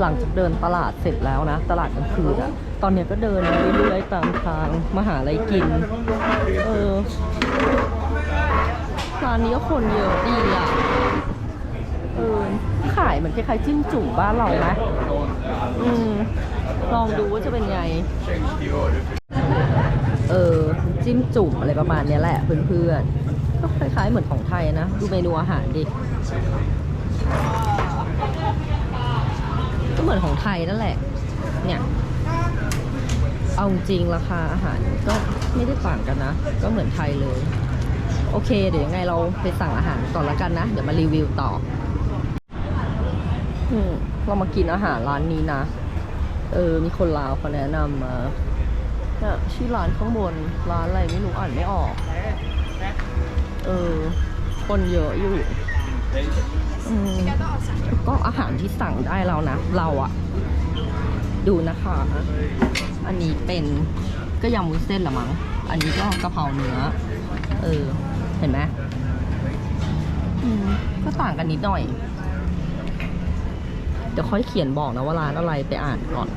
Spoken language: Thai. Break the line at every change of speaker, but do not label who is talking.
หลังจากเดินตลาดเสร็จแล้วนะ ตลาดกลางคืนอะตอนเนี้ยก็เดินเรื่อยๆตามทางมาหาอะไรกิน เออร้านนี้ก็คนเยอะดีอะเออขายเหมือนคล้ายๆจิ้มจุ่มบ้านเราไหมอืมลองดูว่าจะเป็นไง เออจิ้มจุ่มอะไรประมาณเนี้ยแหละเพื่อนๆก็คล้ายๆเหมือนของไทยนะ ดูเมนูอาหารดิ เหมือนของไทยนั่นแหละ เนี่ย เอาจริงราคาอาหารก็ไม่ได้ต่างกันนะ ก็เหมือนไทยเลย โอเค เดี๋ยวยังไงเราไปสั่งอาหารก่อนละกันนะ เดี๋ยวมารีวิวต่อเรามากินอาหารร้านนี้นะ เออ มีคนลาวเขาแนะนำมาเนี่ยชื่อร้านข้างบน ร้านอะไรไม่รู้อ่านไม่ออก เออ คนเยอะอยู่ อืม อาหารที่สั่งได้แล้วนะ เราอะดูนะคะ อันนี้เป็นก็ยำวุ้นเส้นละมั้ง อันนี้ก็กะเพราเนื้อ เออ เห็นไหมอืมก็ต่างกันนิดหน่อย เดี๋ยวค่อยเขียนบอกนะว่าร้านอะไรไปอ่านก่อน